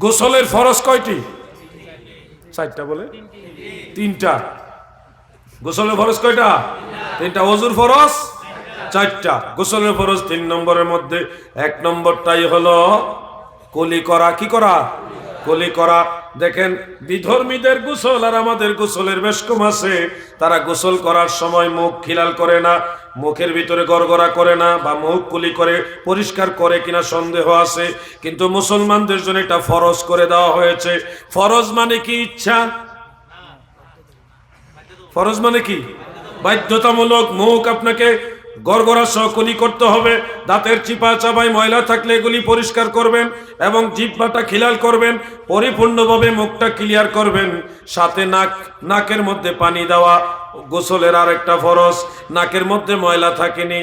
গোসলের ফরজ কয়টি? চারটা বলে? তিনটা। গোসলের ফরজ কয়টা? তিনটা। অজুর ফরজ? চারটা। গোসলের ফরজ তিন নম্বরের মধ্যে। এক নম্বরটাই হলো কলি করা। কি করা? কলি করা। দেখেন, বিধর্মীদের গোসল আর আমাদের গোসলের বেশ কম আছে। তারা গোসল করার সময় মুখ খিলাল করে না, মুখের ভিতরে গড়গড়া করে না বা মুখ কুলি করে, পরিষ্কার করে কিনা সন্দেহ আছে। কিন্তু মুসলমানদের জন্য এটা ফরজ করে দেওয়া হয়েছে। ফরজ মানে কি ইচ্ছা? ফরজ মানে কি? বাধ্যতামূলক মুখ আপনাকে গড়গড়া সহ কুলি করতে হবে। দাঁতের চিপা চাপাই ময়লা থাকলে এগুলি পরিষ্কার করবেন এবং জিহ্বাটা খিলাল করবেন, পরিপূর্ণভাবে মুখটা ক্লিয়ার করবেন। সাথে নাক, নাকের মধ্যে পানি দেওয়া, গোসলের আর একটা ফরজ, নাকের মধ্যে ময়লা থাকেনি।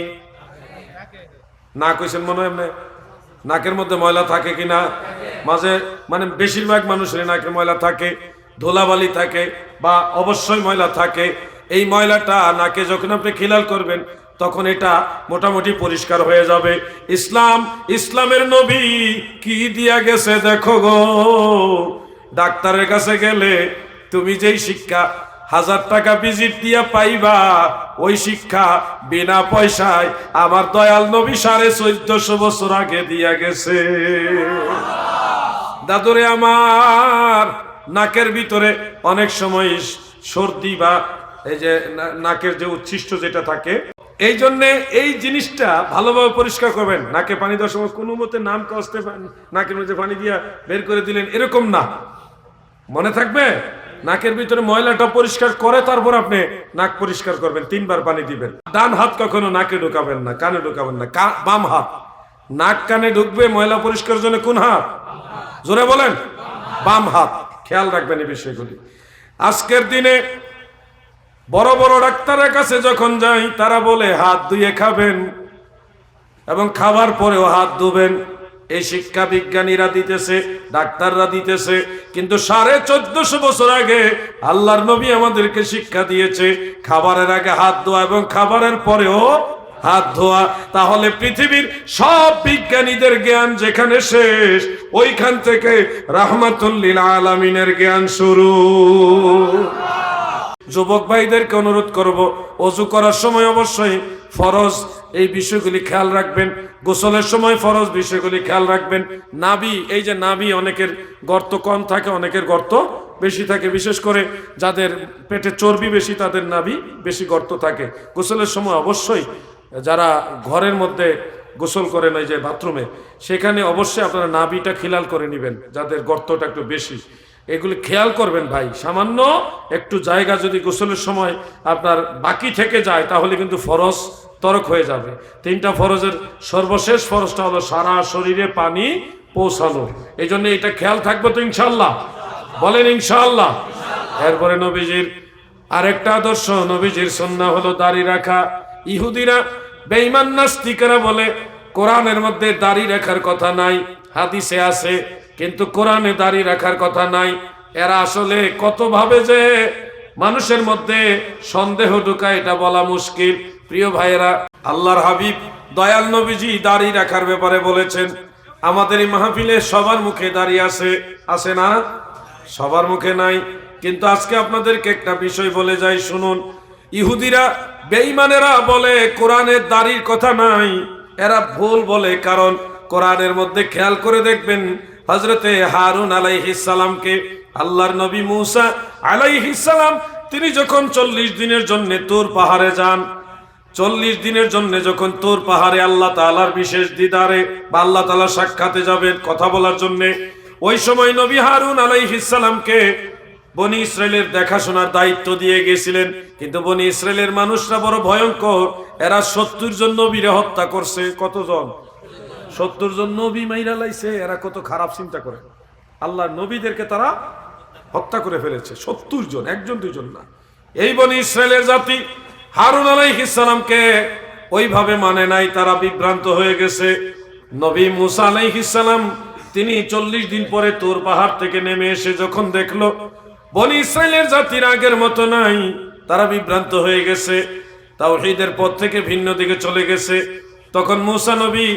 না কইছেন মনে হয় নাকের মধ্যে ময়লা থাকে কিনা? মাঝে মানে বেশিরভাগ মানুষের নাকে ময়লা থাকে, ধুলাবালি থাকে বা অবশ্যই ময়লা থাকে। এই ময়লাটা নাকে যখন আপনি খিলাল করবেন তখন এটা মোটামুটি পরিষ্কার হয়ে যাবে। ইসলাম, ইসলামের নবী কি দিয়া গেছে দেখো গো? ডাক্তারের কাছে গেলে তুমি যেই শিক্ষা, হাজার টাকা ভিজিট দিয়া পাইবা, ওই শিক্ষা বিনা পয়সায় আমার দয়াল নবী সাড়ে চোদ্দশো বছর আগে দিয়া গেছে। দাদুরে আমার, নাকের ভিতরে অনেক সময় সর্দি বা এই যে নাকের যে উচ্ছিষ্ট যেটা থাকে এই জন্য এই জিনিসটা ভালোভাবে পরিষ্কার করবেন। নাকে পানি দেওয়ার সময় কোনো মতে নাম কষ্টে নাকের মধ্যে পানি দিয়া বের করে দিলেন, এরকম না। মনে থাকবে? নাকের ভিতরে ময়লাটা পরিষ্কার করে তারপর আপনি নাক পরিষ্কার করবেন, তিনবার পানি দিবেন। ডান হাত কখনো নাকে ঢুকাবেন না, কানে ঢুকাবেন না বাম হাত। নাক কানে ঢুকবে ময়লা পরিষ্কারের জন্য কোন হাত? জোরে বলেন। বাম হাত। খেয়াল রাখবেন এই বিষয়গুলি। আজকের দিনে বড় বড় ডাক্তারের কাছে যখন যাই, তারা বলে, হাত ধুয়ে খাবেন এবং খাবার পরেও হাত ধুবেন। এই শিক্ষা বিজ্ঞানীরা দিতেছে, ডাক্তাররা দিতেছে, কিন্তু সাড়ে চোদ্দশো বছর আগে আল্লাহর নবী আমাদেরকে শিক্ষা দিয়েছে, খাবারের আগে হাত ধোয়া এবং খাবারের পরেও হাত ধোয়া। তাহলে পৃথিবীর সব বিজ্ঞানীদের জ্ঞান যেখানে শেষ, ওইখান থেকে রাহমাতুল্লিল আলামিনের জ্ঞান শুরু। যুবক ভাইদেরকে অনুরোধ করব, অজু করার সময় অবশ্যই ফরজ এই বিষয়গুলি খেয়াল রাখবেন, গোসলের সময় ফরজ বিষয়গুলি খেয়াল রাখবেন। নাবি এই যে নাবি অনেকের গর্ত কম থাকে, অনেকের গর্ত বেশি থাকে, বিশেষ করে যাদের পেটে চর্বি বেশি, তাদের নাবি বেশি গর্ত থাকে। গোসলের সময় অবশ্যই যারা ঘরের মধ্যে গোসল করেন ওই যে বাথরুমে, সেখানে অবশ্যই আপনারা নাবিটা খিলাল করে নেবেন, যাদের গর্তটা একটু বেশি। এগুলি খেয়াল করবেন ভাই। সামান্য একটু জায়গা যদি গোসলের সময় আপনার বাকি থেকে যায়, তাহলে কিন্তু ফরজ তরক হয়ে যাবে। তিনটা ফরজের সর্বশেষ ফরজটা হলো সারা শরীরে পানি পৌঁছানো। এই জন্য এটা খেয়াল থাকবে তো ইনশাল্লাহ বলেন ইনশাল্লাহ এরপরে নবীজির আরেকটা আদর্শ, নবীজির সন্না হলো দাড়ি রাখা। ইহুদিরা বেঈমান নাস্তিকেরা বলে, কোরআনের মধ্যে দাড়ি রাখার কথা নাই, হাদিসে আছে। কিন্তু কোরআনে দাড়ি রাখার কথা নাই। এরা আসলে কত ভাবে যে মানুষের মধ্যে সন্দেহ ঢুকায়, এটা বলা মুশকিল। প্রিয় ভাইয়েরা, আল্লাহর হাবিব দয়াল নবীজি দাড়ি রাখার ব্যাপারে বলেছেন, আমাদের এই মাহফিলে সবার মুখে দাঁড়িয়ে আছে আছে না? সবার মুখে নাই। কিন্তু আজকে আপনাদেরকে একটা বিষয় বলে যাই, শুনুন। ইহুদিরা, বেঈমানেরা বলে কোরআনের দাড়ির কথা নাই। এরা ভুল বলে, কারণ কোরআনের মধ্যে খেয়াল করে দেখবেন হজরতে হারুন আলাইহিসালামকে আল্লাহর নবী মুসা আলাইহিসালাম তিনি যখন চল্লিশ দিনের জন্য তোর পাহাড়ে যান, চল্লিশ দিনের জন্য যখন তোর পাহাড়ে আল্লাহ তালার বিশেষ দিদারে বা আল্লাহ তালা সাক্ষাতে যাবেন কথা বলার জন্য, ওই সময় নবী হারুন আলাইহিসালামকে বনি ইসরায়েলের দেখাশোনার দায়িত্ব দিয়ে গেছিলেন। কিন্তু বনি ইসরায়েলের মানুষরা বড় ভয়ঙ্কর, এরা সত্তর জন নবীরে হত্যা করছে। কতজন? সত্তর জন নবী মাইরা লাইছে, এরা কত খারাপ চিন্তা করে। আল্লাহ নবীদেরকে তারা হত্যা করে ফেলেছে, সত্তর জন, একজন দুজন না। এই বনি ইসরায়েলের জাতি হারুন আলাইহিসালামকে ওইভাবে মানে নাই, তারা বিভ্রান্ত হয়ে গেছে। নবী মুসা আলাইহিসালাম তিনি চল্লিশ দিন পরে তোর পাহাড় থেকে নেমে এসে যখন দেখল, বনি ইসরায়েলের জাতির আগের মতো নাই, তারা বিভ্রান্ত হয়ে গেছে তাও তাওহীদের পথ থেকে ভিন্ন দিকে চলে গেছে। তখন মুসা নবী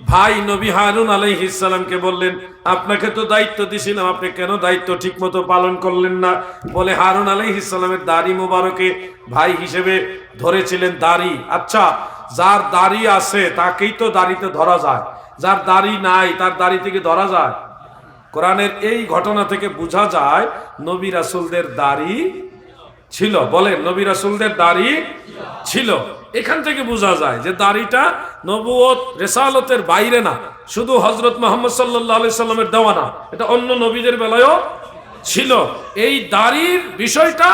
ভাই নবী হারুন আলাইহিসালামকে বললেন, আপনাকে তো দায়িত্ব দিছিলাম, আপনি কেন দায়িত্ব ঠিক মতো পালন করলেন না? বলে হারুন আলাইহিসালামের দাড়ি মোবারকে ভাই হিসেবে ধরেছিলেন দাড়ি। আচ্ছা যার দাড়ি আছে, তাকেই তো দাড়িতে ধরা যায়। যার দাড়ি নাই, তার দাড়ি থেকে ধরা যায়। কোরআনের এই ঘটনা থেকে বোঝা যায়, নবী রাসুলদের দাড়ি ছিল। বলেন, নবী রাসুলদের দাড়ি ছিল। এখান থেকে বোঝা যায় যে দাড়িটা নবুয়ত রেসালতের বাইরে না, শুধু হজরত মোহাম্মদ সাল্লামের দেওয়া না, এটা অন্য নবীদের বেলায়ও ছিল। এই দাড়ির বিষয়টা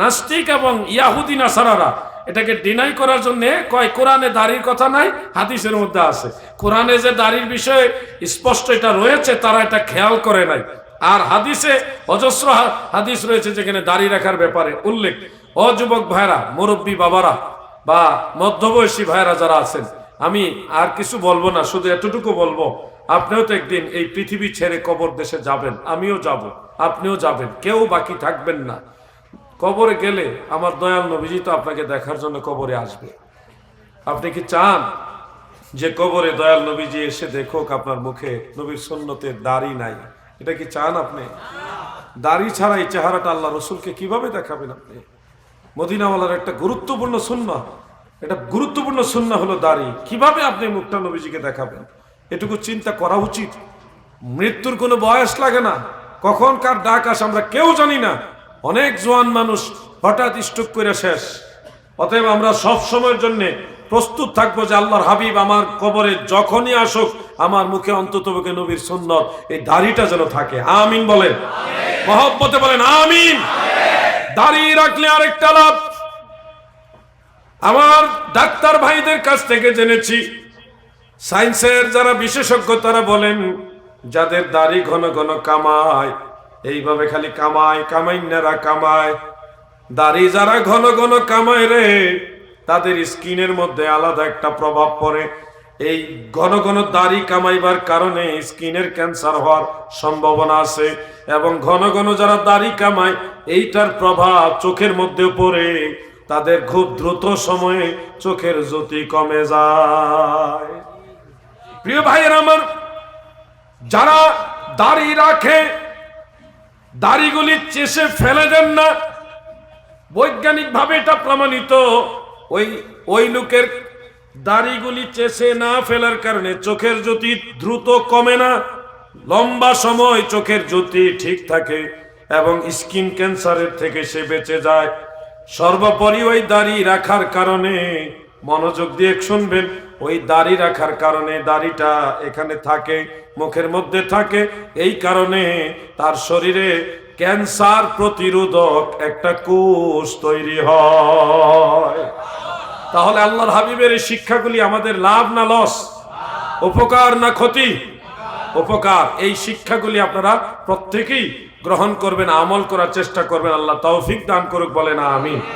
নাস্তিক এবং ইয়াহুদি নাসারারা এটাকে ডিনাই করার জন্য কয়, কোরআনে দাড়ির কথা নাই, হাদিসের মধ্যে আছে। কোরআনে যে দাড়ির বিষয়ে স্পষ্ট এটা রয়েছে, তারা এটা খেয়াল করে নাই। আর হাদিসে অজস্র হাদিস রয়েছে যেখানে দাড়ি রাখার ব্যাপারে উল্লেখ। অযুবক যুবক ভাইরা, মুরব্বী বাবারা বা মধ্যবয়সী ভাইরা যারা আছেন, আমি আর কিছু বলব না, শুধু এতটুকু বলব, আপনিও তো একদিন এই পৃথিবী ছেড়ে কবর দেশে যাবেন, আমিও যাব, আপনিও যাবেন, কেউ বাকি থাকবেন না। কবরে গেলে আমার দয়াল নবীজি তো আপনাকে দেখার জন্য কবরে আসবে। আপনি কি চান যে কবরে দয়াল নবীজি এসে দেখুক আপনার মুখে নবীর সুন্নতের দাড়ি নাই? এটা কি চান আপনি? দাড়ি ছাড়া এই চেহারাটা আল্লাহ রসুলকে কীভাবে দেখাবেন আপনি? মদিনাওয়ালার একটা গুরুত্বপূর্ণ সুন্না এটা গুরুত্বপূর্ণ সুন্না হলো দাড়ি। কীভাবে আপনি মুখটা নবীজিকে দেখাবেন? এটুকু চিন্তা করা উচিত। মৃত্যুর কোনো বয়স লাগে না। কখন কার ডাক আসে আমরা কেউ জানি না। অনেক জোয়ান মানুষ হঠাৎ স্টুক করে শেষ। অতএব আমরা সব সময়ের জন্য প্রস্তুত থাকব যে আল্লাহর হাবিব আমার কবরে যখনই আসুক, আমার মুখে অন্তত নবীর সুন্নত এই দাড়িটা যেন থাকে। আমিন বলেন। মহব্বতে বলেন, আমিন। দাড়ি রাখলে আরেকটা লাভ। আমার ডাক্তার ভাইদের কাছ থেকে জেনেছি, সায়েন্সের যারা বিশেষজ্ঞ তারা বলেন, যাদের দাড়ি ঘন ঘন কামায়, এইভাবে খালি কামায় কামাইনারা কামায়। দাড়ি যারা ঘন ঘন কামায় রে, তাদের স্কিনের মধ্যে আলাদা একটা প্রভাব পড়ে। এই ঘন ঘন দাড়ি কামাইবার কারণে স্কিনের ক্যান্সার হওয়ার সম্ভাবনা আছে এবং ঘন ঘন যারা দাড়ি কামায়, এইটার প্রভাব চোখের মধ্যে পড়ে, তাদের খুব দ্রুত সময়ে চোখের জ্যোতি কমে যায়। প্রিয় ভাইয়ের আমার, যারা দাড়ি রাখে, দাড়িগুলি চেষে ফেলে দেন না বৈজ্ঞানিক ভাবে এটা প্রমাণিত, ওই ওই লোকের দাড়িগুলি চেষে না ফেলার কারণে চোখের জ্যোতি দ্রুত কমে না। লম্বা সময় চোখের জ্যোতি ঠিক থাকে এবং স্কিন ক্যান্সারের থেকে সে বেঁচে যায়। সর্বোপরি ওই দাড়ি রাখার কারণে, মনোযোগ দিয়ে শুনবেন, ওই দাড়ি রাখার কারণে দাড়িটা এখানে থাকে, মুখের মধ্যে থাকে। এই কারণে তার শরীরে ক্যান্সার প্রতিরোধক একটা কোষ তৈরি হয়। তাহলে আল্লাহর হাবিবের এই শিক্ষাগুলি আমাদের লাভ না লস? উপকার না ক্ষতি? উপকার। এই শিক্ষাগুলি আপনারা প্রত্যেকেই গ্রহণ করবেন, আমল করার চেষ্টা করবেন। আল্লাহ তৌফিক দান করুক বলে না আমিন।